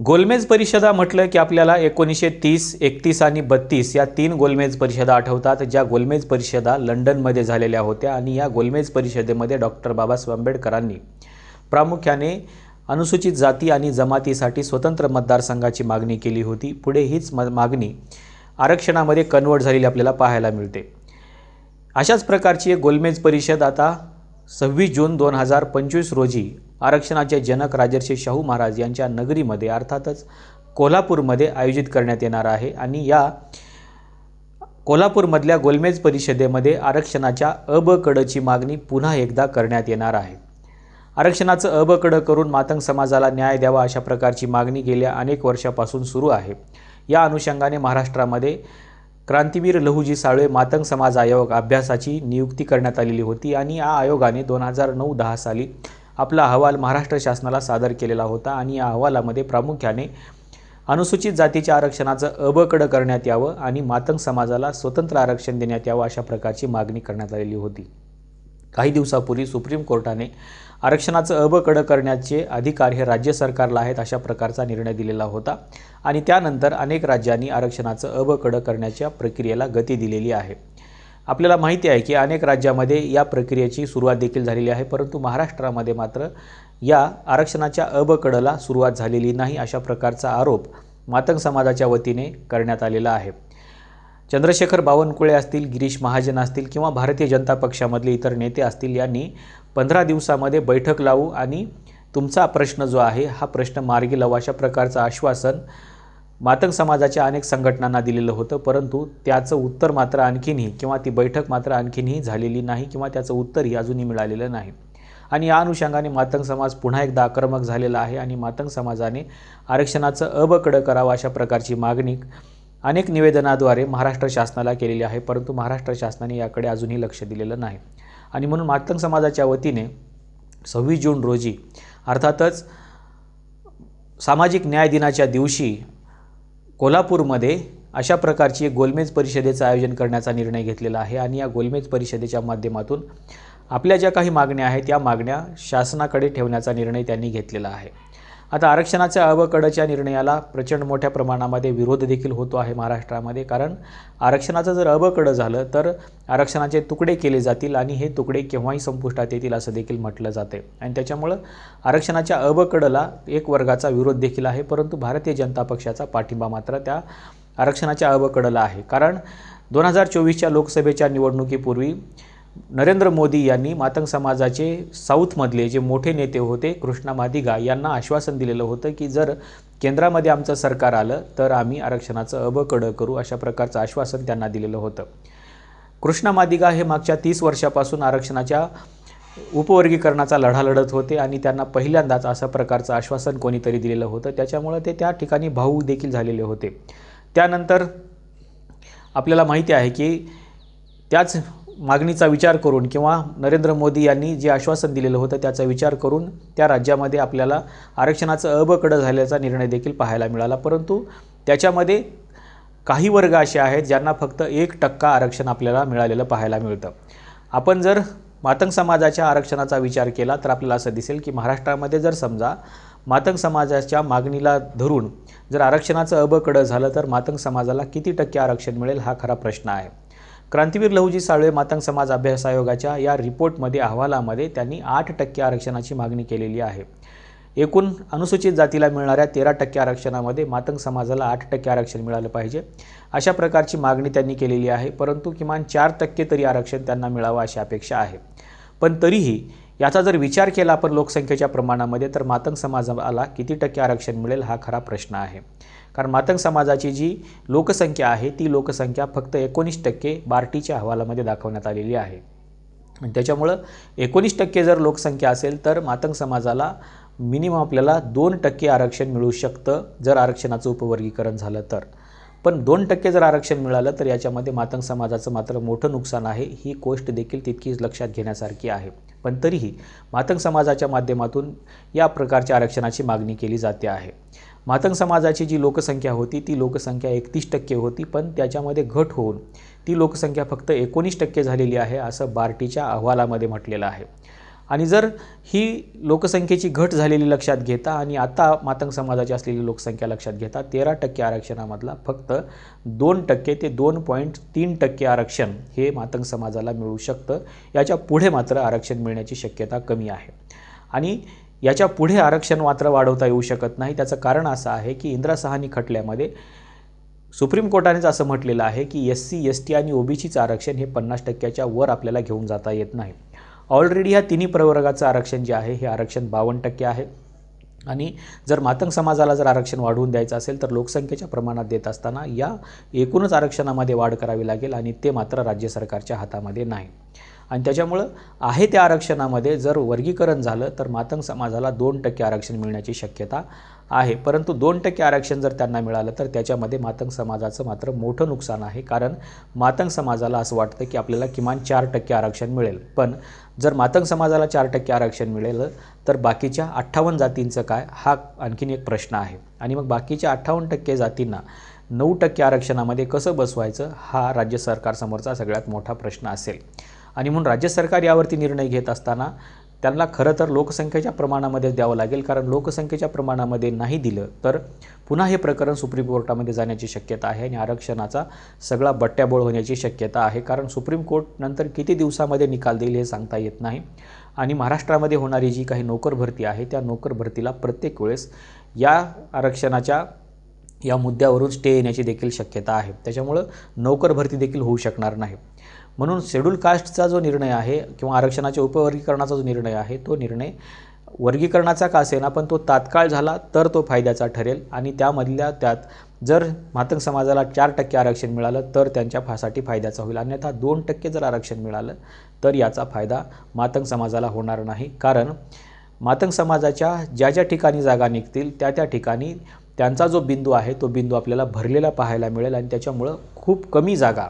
गोलमेज परिषदा म्हटलं की आपल्याला एकोणीसशे तीस एकतीस आणि बत्तीस या तीन गोलमेज परिषदा आठवतात ज्या गोलमेज परिषदा लंडनमध्ये झालेल्या होत्या आणि या गोलमेज परिषदेमध्ये डॉक्टर बाबासाहेब आंबेडकरांनी प्रामुख्याने अनुसूचित जाती आणि जमातीसाठी स्वतंत्र मतदारसंघाची मागणी केली होती. पुढे हीच म मागणी आरक्षणामध्ये कन्वर्ट झालेली आपल्याला पाहायला मिळते. अशाच प्रकारची एक गोलमेज परिषद आता सव्वीस जून दोन हजार पंचवीस रोजी आरक्षणाचे जनक राजर्षी शाहू महाराज यांच्या नगरीमध्ये अर्थातच कोल्हापूरमध्ये आयोजित करण्यात येणार आहे आणि या कोल्हापूरमधल्या गोलमेज परिषदेमध्ये आरक्षणाच्या अबकडची कडची मागणी पुन्हा एकदा करण्यात येणार आहे. आरक्षणाचं अ कड करून मातंग समाजाला न्याय द्यावा अशा प्रकारची मागणी गेल्या अनेक वर्षापासून सुरू आहे. या अनुषंगाने महाराष्ट्रामध्ये क्रांतीवीर लहूजी साळवे मातंग समाज आयोग अभ्यासाची नियुक्ती करण्यात आलेली होती आणि या आयोगाने दोन हजार नऊ दहा साली आपला अहवाल महाराष्ट्र शासनाला सादर केलेला होता आणि या अहवालामध्ये प्रामुख्याने अनुसूचित जातीच्या आरक्षणाचं अबकड करण्यात यावं आणि मातंग समाजाला स्वतंत्र आरक्षण देण्यात यावं अशा प्रकारची मागणी करण्यात आलेली होती. काही दिवसापूर्वी सुप्रीम कोर्टाने आरक्षणाचं अबकड करण्याचे अधिकार हे राज्य सरकारला आहेत अशा प्रकारचा निर्णय दिलेला होता आणि त्यानंतर अनेक राज्यांनी आरक्षणाचं अबकड करण्याच्या प्रक्रियेला गती दिलेली आहे. आपल्याला माहिती आहे की अनेक राज्यामध्ये या प्रक्रियेची सुरुवात देखील झालेली आहे परंतु महाराष्ट्रामध्ये मात्र या आरक्षणाच्या अबकडला सुरुवात झालेली नाही अशा प्रकारचा आरोप मातंग समाजाच्या वतीने करण्यात आलेला आहे. चंद्रशेखर बावनकुळे असतील गिरीश महाजन असतील किंवा भारतीय जनता पक्षामधले इतर नेते असतील यांनी पंधरा दिवसामध्ये बैठक लावू आणि तुमचा प्रश्न जो आहे हा प्रश्न मार्गी लावू अशा प्रकारचं आश्वासन मातंग समाजाच्या अनेक संघटनांना दिलेलं होतं परंतु त्याचं उत्तर मात्र आणखीनही किंवा ती बैठक मात्र आणखीनही झालेली नाही किंवा त्याचं उत्तरही अजूनही मिळालेलं नाही. आणि या अनुषंगाने मातंग समाज पुन्हा एकदा आक्रमक झालेला आहे आणि मातंग समाजाने आरक्षणाचं अबकडं करावं अशा प्रकारची मागणी अनेक निवेदनाद्वारे महाराष्ट्र शासनाला केलेली आहे परंतु महाराष्ट्र शासनाने याकडे अजूनही लक्ष दिलेलं नाही. आणि म्हणून मातंग समाजाच्या वतीने सव्वीस जून रोजी अर्थातच सामाजिक न्याय दिनाच्या दिवशी कोल्हापूरमध्ये अशा प्रकारची गोलमेज परिषदेचं आयोजन करण्याचा निर्णय घेतलेला आहे आणि या गोलमेज परिषदेच्या माध्यमातून आपल्या ज्या काही मागण्या आहेत त्या मागण्या शासनाकडे ठेवण्याचा निर्णय त्यांनी घेतलेला आहे. आता आरक्षणाच्या अवकडच्या निर्णयाला प्रचंड मोठ्या प्रमाणामध्ये विरोध देखील होतो आहे महाराष्ट्रामध्ये. कारण आरक्षणाचं जर अवकडं झालं तर आरक्षणाचे तुकडे केले जातील आणि हे तुकडे केव्हाही संपुष्टात येतील असं देखील म्हटलं जाते. आणि त्याच्यामुळं आरक्षणाच्या अवकडला एक वर्गाचा विरोध देखील आहे परंतु भारतीय जनता पक्षाचा पाठिंबा मात्र त्या आरक्षणाच्या अवकडला आहे. कारण दोन हजार चोवीसच्या लोकसभेच्या निवडणुकीपूर्वी नरेंद्र मोदी यांनी मातंग समाजाचे साऊथमधले जे मोठे नेते होते कृष्णा मादिगा यांना आश्वासन दिलेलं होतं की जर केंद्रामध्ये आमचं सरकार आलं तर आम्ही आरक्षणाचं अबकडं करू अशा प्रकारचं आश्वासन त्यांना दिलेलं होतं. कृष्णा मादिगा हे मागच्या तीस वर्षापासून आरक्षणाच्या उपवर्गीकरणाचा लढा लढत होते आणि त्यांना पहिल्यांदाच अशा प्रकारचं आश्वासन कोणीतरी दिलेलं होतं. त्याच्यामुळं ते त्या ठिकाणी भाऊ देखील झालेले होते. त्यानंतर आपल्याला माहिती आहे की त्याच मागणीचा विचार करून किंवा नरेंद्र मोदी यांनी जे आश्वासन दिलेलं होतं त्याचा विचार करून त्या राज्यामध्ये आपल्याला आरक्षणाचं अबकडं झाल्याचा निर्णय देखील पाहायला मिळाला. परंतु त्याच्यामध्ये काही वर्ग असे आहेत ज्यांना फक्त एक टक्का आरक्षण आपल्याला मिळालेलं पाहायला मिळतं. आपण जर मातंग समाजाच्या आरक्षणाचा विचार केला तर आपल्याला असं दिसेल की महाराष्ट्रामध्ये जर समजा मातंग समाजाच्या मागणीला धरून जर आरक्षणाचं अबकडं झालं तर मातंग समाजाला किती टक्के आरक्षण मिळेल हा खरा प्रश्न आहे. क्रांतीवीर लहुजी साळवे मातंग समाज अभ्यास आयोगाच्या या रिपोर्टमध्ये अहवालामध्ये त्यांनी आठ टक्के आरक्षणाची मागणी केलेली आहे. एकूण अनुसूचित जातीला मिळणाऱ्या तेरा टक्के आरक्षणामध्ये मातंग समाजाला आठ टक्के आरक्षण मिळालं पाहिजे. अशा प्रकारची मागणी त्यांनी केलेली आहे परंतु किमान चार टक्के तरी आरक्षण त्यांना मिळावं अशी अपेक्षा आहे. पण तरीही याचा जर विचार केला आपण लोकसंख्येच्या प्रमाणामध्ये तर मातंग समाजाला किती टक्के आरक्षण मिळेल हा खरा प्रश्न आहे. कारण मातंग समाजाची जी लोकसंख्या आहे ती लोकसंख्या फक्त एकोणीस टक्के बार्टीच्या अहवालामध्ये दाखवण्यात आलेली आहे. त्याच्यामुळं एकोणीस टक्के जर लोकसंख्या असेल तर मातंग समाजाला मिनिमम आपल्याला दोन टक्के आरक्षण मिळू शकतं जर आरक्षणाचं उपवर्गीकरण झालं तर. पण दोन टक्के जर आरक्षण मिळालं तर याच्यामध्ये मातंग समाजाचं मात्र मोठं नुकसान आहे ही गोष्ट देखील तितकीच लक्षात घेण्यासारखी आहे. पण तरीही मातंग समाजाच्या माध्यमातून या प्रकारच्या आरक्षणाची मागणी केली जाते आहे. मातंग समाजाची जी लोकसंख्या होती ती लोकसंख्या एकतीस टक्के होती पण त्याच्यामध्ये घट होऊन ती लोकसंख्या फक्त एकोणीस टक्के झालेली आहे असं बार्टीच्या अहवालामध्ये म्हटलेलं आहे. आणि जर ही लोकसंख्येची घट झालेली लक्षात घेता आणि आता मातंग समाजाची असलेली लोकसंख्या लक्षात घेता तेरा टक्के आरक्षणामधला फक्त दोन टक्के ते दोन पॉईंट तीन टक्के आरक्षण हे मातंग समाजाला मिळू शकतं. याच्यापुढे मात्र आरक्षण मिळण्याची शक्यता कमी आहे. आणि याच्यापुढे आरक्षण मात्र वाढवता येऊ शकत नाही. त्याचं कारण असं आहे की इंदिरा सहानी खटल्यामध्ये सुप्रीम कोर्टानेच असं म्हटलेलं आहे की एस सी एस टी आणि ओबीसीचं आरक्षण हे पन्नास टक्क्याच्या वर आपल्याला घेऊन जाता येत नाही. ऑलरेडी ह्या तिन्ही प्रवर्गाचं आरक्षण जे आहे हे आरक्षण बावन्न टक्के आहे. आणि जर मातंग समाजाला जर आरक्षण वाढवून द्यायचं असेल तर लोकसंख्येच्या प्रमाणात देत असताना या एकूणच आरक्षणामध्ये वाढ करावी लागेल आणि ते मात्र राज्य सरकारच्या हातामध्ये नाही. आणि त्याच्यामुळं आहे त्या आरक्षणामध्ये जर वर्गीकरण झालं तर मातंग समाजाला दोन टक्के आरक्षण मिळण्याची शक्यता आहे. परंतु दोन टक्के आरक्षण जर त्यांना मिळालं तर त्याच्यामध्ये मातंग समाजाचं मात्र मोठं नुकसान आहे. कारण मातंग समाजाला असं वाटतं की आपल्याला किमान चार टक्के आरक्षण मिळेल. पण जर मातंग समाजाला चार टक्के आरक्षण मिळेल तर बाकीच्या अठ्ठावन्न जातींचं काय? हा आणखीन एक प्रश्न आहे. आणि मग बाकीच्या अठ्ठावन्न टक्के जातींना नऊ टक्के आरक्षणामध्ये कसं बसवायचं? हा राज्य सरकारसमोरचा सगळ्यात मोठा प्रश्न असेल. आणि म्हणून राज्य सरकार यावरती निर्णय घेत असताना त्यांना खरं तर लोकसंख्येच्या प्रमाणामध्ये द्यावं लागेल. कारण लोकसंख्येच्या प्रमाणामध्ये नाही दिलं तर पुन्हा हे प्रकरण सुप्रीम कोर्टामध्ये जाण्याची शक्यता आहे आणि आरक्षणाचा सगळा बट्ट्याबोळ होण्याची शक्यता आहे. कारण सुप्रीम कोर्ट नंतर किती दिवसामध्ये निकाल देईल हे सांगता येत नाही. आणि महाराष्ट्रामध्ये होणारी जी काही नोकर भरती आहे त्या नोकर भरतीला प्रत्येक वेळेस या आरक्षणाच्या या मुद्द्यावरून स्टे येण्याची देखील शक्यता आहे. त्याच्यामुळं नोकर भरती देखील होऊ शकणार नाही. म्हणून शेड्यूल कास्टचा जो निर्णय आहे किंवा आरक्षणाच्या उपवर्गीकरणाचा जो निर्णय आहे तो निर्णय वर्गीकरणाचा का असेना पण तो तात्काळ झाला तर तो फायद्याचा ठरेल. आणि त्यामधल्या त्यात जर मातंग समाजाला चार टक्के आरक्षण मिळालं तर त्यांच्या फासाठी फायद्याचा होईल. अन्यथा दोन टक्के जर आरक्षण मिळालं तर याचा फायदा मातंग समाजाला होणार नाही. कारण मातंग समाजाच्या ज्या ज्या ठिकाणी जागा निघतील त्या त्या ठिकाणी त्यांचा जो बिंदू आहे तो बिंदू आपल्याला भरलेला पाहायला मिळेल. आणि त्याच्यामुळं खूप कमी जागा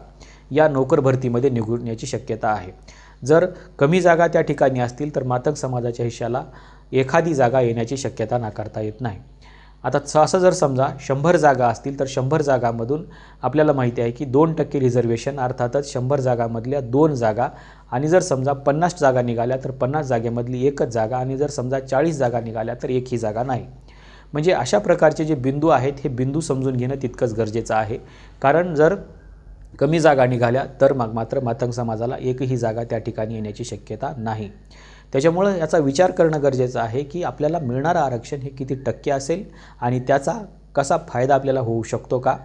या नोकर भरतीमध्ये निघण्याची शक्यता आहे. जर कमी जागा त्या ठिकाणी असतील तर मातंग समाजाच्या हिश्श्याला एखादी जागा येण्याची शक्यता नाकारता येत नाही. आता असं जर समजा शंभर जागा असतील तर शंभर जागामधून आपल्याला माहिती आहे की दोन टक्के रिझर्वेशन अर्थातच शंभर जागामधल्या दोन जागा आणि जर समजा पन्नास जागा निघाल्या तर पन्नास जागेमधली एकच जागा आणि जर समजा चाळीस जागा निघाल्या तर एक ही जागा नाही. म्हणजे अशा प्रकारचे जे बिंदू आहेत हे बिंदू समजून घेणं तितकंच गरजेचं आहे. कारण जर कमी जागा निघाल्या तर मग मात्र मातंग समाजाला एकही जागा त्या ठिकाणी येण्याची शक्यता नाही. त्याच्यामुळं याचा विचार करणं गरजेचं आहे की आपल्याला मिळणारं आरक्षण हे किती टक्के असेल आणि त्याचा कसा फायदा आपल्याला होऊ शकतो का?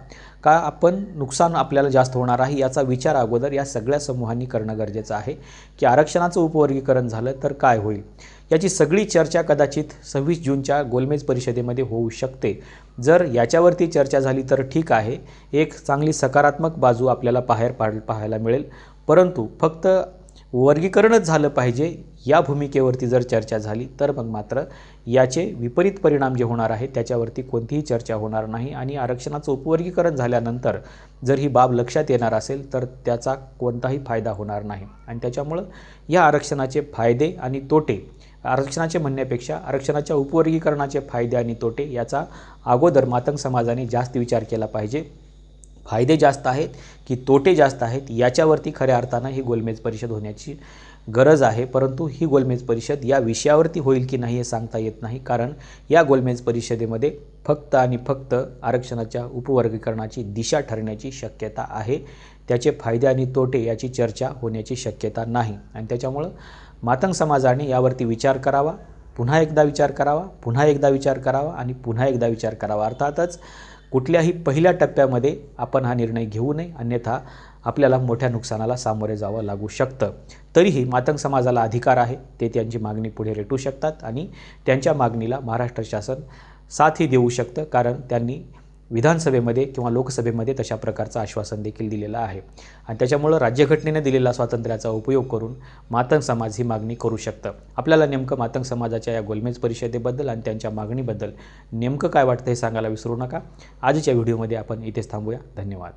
का आपण नुकसान आपल्याला जास्त होणार आहे याचा विचार अगोदर या सगळ्या समूहांनी करणं गरजेचं आहे. की आरक्षणाचं उपवर्गीकरण झालं तर काय होईल? याची सगळी चर्चा कदाचित सव्वीस जूनच्या गोलमेज परिषदेमध्ये होऊ शकते. जर याच्यावरती चर्चा झाली तर ठीक आहे. एक चांगली सकारात्मक बाजू आपल्याला बाहेर पाड पाहायला मिळेल. परंतु फक्त वर्गीकरणच झालं पाहिजे. या भूमिकेवरती जर चर्चा झाली तर मग मात्र याचे विपरीत परिणाम जे होणार आहे त्याच्यावरती कोणतीही चर्चा होणार नाही. आणि आरक्षणाचं उपवर्गीकरण झाल्यानंतर जर ही बाब लक्षात येणार असेल तर त्याचा कोणताही फायदा होणार नाही. आणि त्याच्यामुळं या आरक्षणाचे फायदे आणि तोटे आरक्षणाचे म्हणण्यापेक्षा आरक्षणाच्या उपवर्गीकरणाचे फायदे आणि तोटे याचा अगोदर मातंग समाजाने जास्त विचार केला पाहिजे. फायदे जास्त आहेत की तोटे जास्त आहेत याच्यावरती खऱ्या अर्थानं ही गोलमेज परिषद होण्याची गरज आहे परंतु ही गोलमेज परिषद या विषयावरती होईल की नाही हे सांगता येत नाही कारण या गोलमेज परिषदेमध्ये फक्त आणि फक्त आरक्षणाच्या उपवर्गीकरणाची दिशा ठरण्याची शक्यता आहे. त्याचे फायदे आणि तोटे याची चर्चा होण्याची शक्यता नाही. आणि त्याच्यामुळं मातंग समाजाने यावरती विचार करावा पुन्हा एकदा विचार करावा पुन्हा एकदा विचार करावा आणि पुन्हा एकदा विचार करावा. अर्थातच कुठल्याही पहिल्या टप्प्यामध्ये आपण हा निर्णय घेऊ नये अन्यथा आपल्याला मोठ्या नुकसानाला सामोरे जावं लागू शकतं. तरीही मातंग समाजाला अधिकार आहे. ते त्यांची मागणी पुढे रेटू शकतात आणि त्यांच्या मागणीला महाराष्ट्र शासन साथही देऊ शकतं कारण त्यांनी विधानसभेमध्ये किंवा लोकसभेमध्ये तशा प्रकारचं आश्वासन देखील दिलेलं आहे. आणि त्याच्यामुळं राज्यघटनेने दिलेला स्वातंत्र्याचा उपयोग करून मातंग समाज ही मागणी करू शकतं. आपल्याला नेमकं मातंग समाजाच्या या गोलमेज परिषदेबद्दल आणि त्यांच्या मागणीबद्दल नेमकं काय वाटतं हे सांगायला विसरू नका. आजच्या व्हिडिओमध्ये आपण इथेच थांबूया. धन्यवाद.